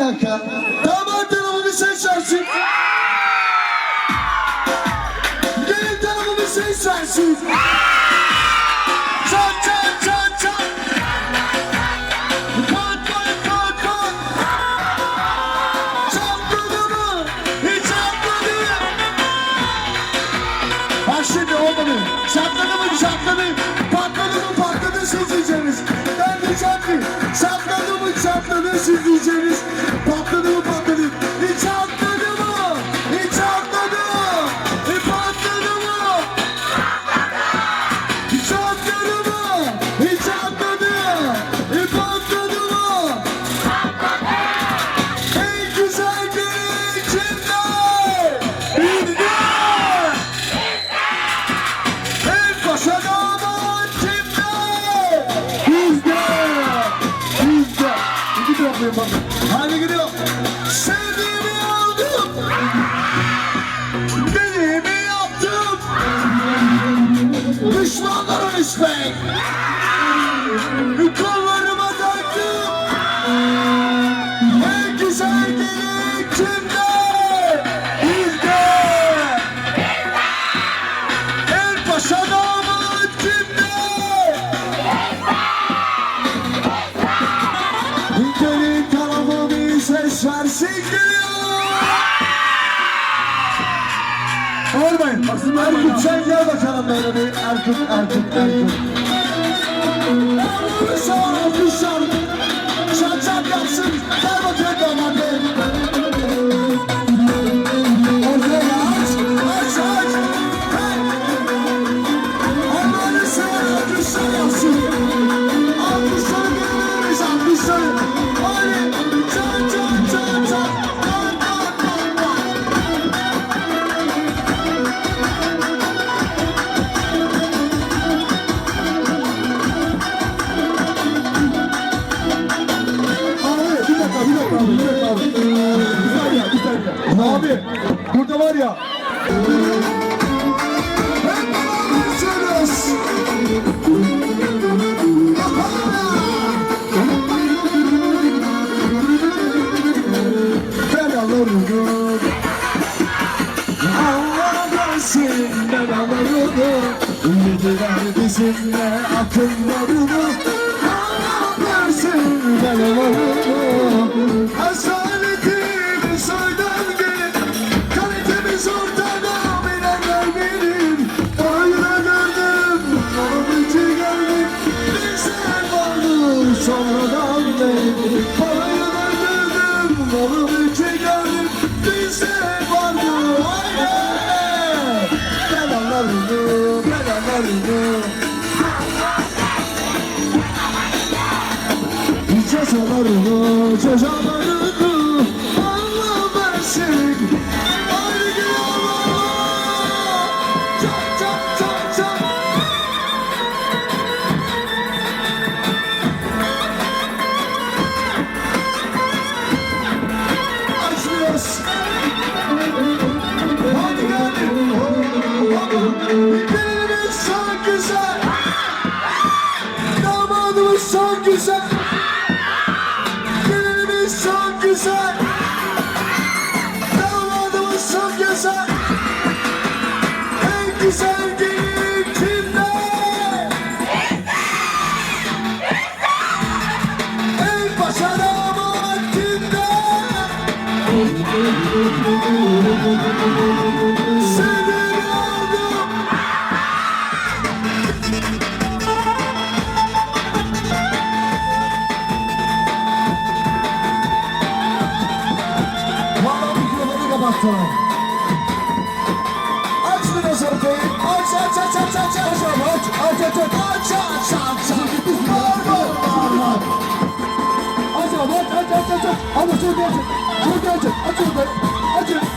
dakika. Damat tarafı bir ses versin. Gelin tarafı bir ses versin. Çat çat çat çat. Pat pat pat pat. Çatladı mı? Hiç çatladı. Bak şimdi olmadı. Çatladı mı? Çatladı. Mı? Patladı siz diyeceğiniz. Ben de çatlayayım. Çatladı mı? Çatladı siz diyeceğiniz. Taraflıyım bakın. Hadi gidiyor. Sevdiğimi aldım. Dediğimi yaptım. Düşmanlara respect. Kollarıma taktım. En güzel gelin kimde? Bizde! El paşa damat kimde? Gelin tarafı versin geliyor. Olmayın. Erkut sen gel bakalım böyle bir Erkut, Erkut, Erkut. Abi, burada var ya. Ben alırım. Ben alırım. Yediler bizimle akıllarını. Allah versin ben alırım. Asaletimi Parayı döndürdüm, onun için geldim. Bizler vardı, aynen. Ben anlarım, ben anlarım. Cezalarını, cezalarını Allah Kapattım. Aç biraz ortayı. Aç aç aç aç aç aç. Aç aç aç aç aç aç aç aç. Bağırma bağırma. Aç aç aç aç aç aç. Hadi şurada aç. Şurada aç. Aç ortayı. Aç. Aç.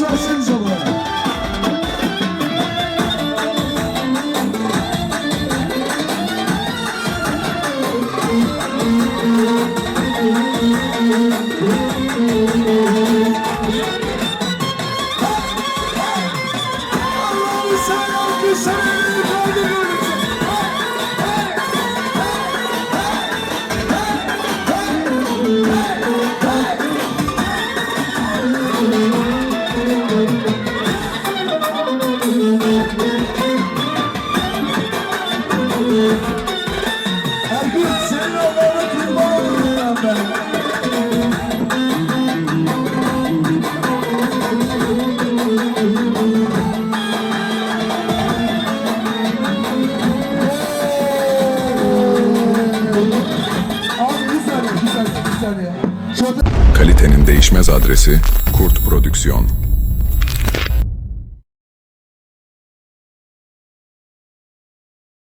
Biraz Kalitenin değişmez adresi Kurt Prodüksiyon.